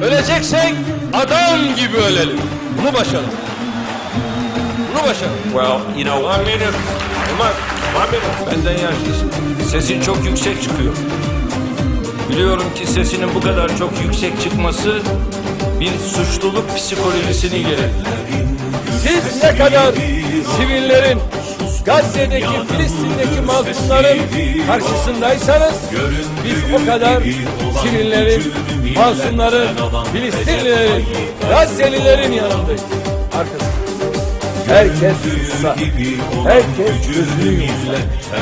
Öleceksek adam gibi ölelim. Bunu başaralım. Bunu başaralım. Well, you know, one minute. Umar, one minute. Benden yaşlısın. Sesin çok yüksek çıkıyor. Biliyorum ki sesinin bu kadar çok yüksek çıkması bir suçluluk psikolojisini gerektirir. Siz ne kadar sivillerin, Gazze'deki, Filistin'deki mazlumların karşısındaysanız biz o kadar sivillerin, masumların, Filistinlilerin, Gazze'lilerin yanındayız. Arkasında. Herkes sussa, herkes gözünü yumsa,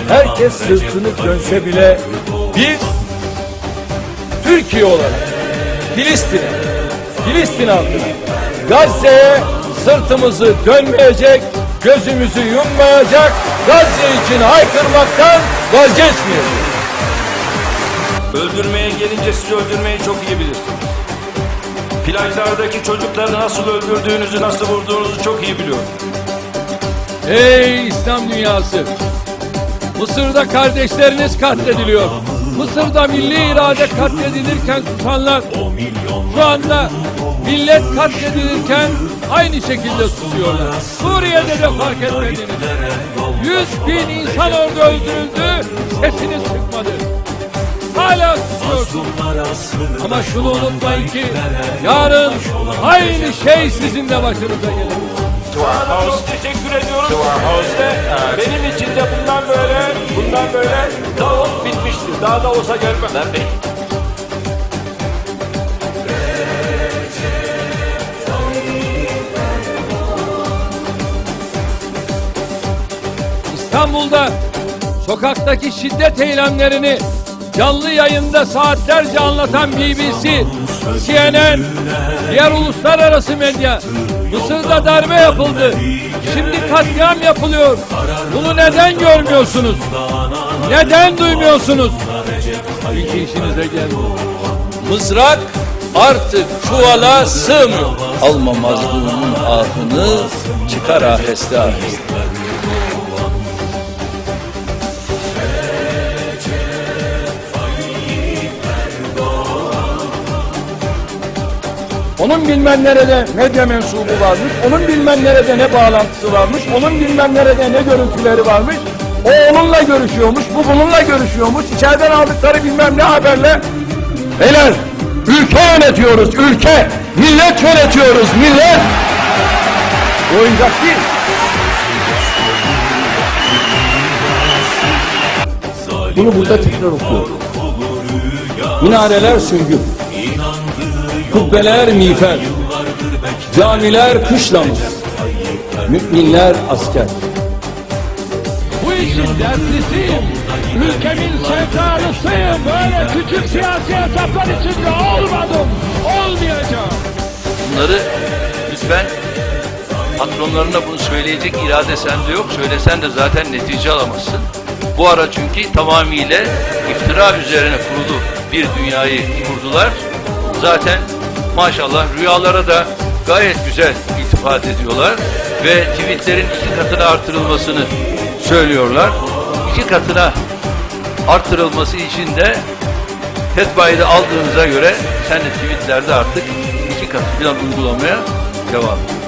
herkes sırtını dönse bile biz Türkiye olarak Filistin'e, Filistin halkına, Gazze'ye sırtımızı dönmeyecek, gözümüzü yummayacak, Gazze için haykırmaktan vazgeçmeyeceğiz. Öldürmeye gelince siz öldürmeyi çok iyi bilirsiniz. Plajlardaki çocukları nasıl öldürdüğünüzü, nasıl vurduğunuzu çok iyi biliyorum. Ey İslam dünyası! Mısır'da kardeşleriniz katlediliyor. Mısır'da milli irade katledilirken susanlar şu anda millet katledilirken aynı şekilde susuyorlar. Suriye'de de fark etmediniz. Yüz bin insan orada öldürüldü, sesiniz çıkmadı. Hala susuyorsunuz. Ama şunu unutmayın ki yarın aynı şey sizin de başınıza gelir. Sana çok teşekkür ediyorum. İşte benim için de bundan böyle, bundan böyle Davos bitmiştir. Daha da olsa gelmem. İstanbul'da sokaktaki şiddet eylemlerini canlı yayında saatlerce anlatan BBC, CNN, diğer uluslararası medya Mısır'da darbe yapıldı. Şimdi katliam yapılıyor. Bunu neden görmüyorsunuz? Neden duymuyorsunuz? Çünkü işinize gelmiyor. Mızrak artık çuvala sığmıyor. Alma mazlumun ahını çıkar aheste aheste. Onun bilmem nerede medya mensubu varmış, onun bilmem nerede ne bağlantısı varmış, onun bilmem nerede ne görüntüleri varmış. O onunla görüşüyormuş, bu bununla görüşüyormuş. İçeriden aldıkları bilmem ne haberle. Beyler, ülke yönetiyoruz, ülke. Millet yönetiyoruz, millet. Oyuncak değil. Bunu burada tekrar okuyorum. Minareler süngü. Kubbeler miğfer, camiler kışlamız, müminler asker. Bu işin dertlisiyim. Ülkemin sevdalısıyım. Böyle küçük siyasi hesaplar içinde olmadım. Olmayacağım. Bunları lütfen patronlarına bunu söyleyecek irade sende yok. Söylesen de zaten netice alamazsın. Bu ara çünkü tamamıyla iftira üzerine kurulu bir dünyayı kurdular. Zaten maşallah rüyalara da gayet güzel iltifat ediyorlar ve tweetlerin iki katına artırılmasını söylüyorlar. İki katına artırılması için de Fetba'yı da aldığınıza göre sen de tweetlerde artık iki katı falan uygulamaya devam et.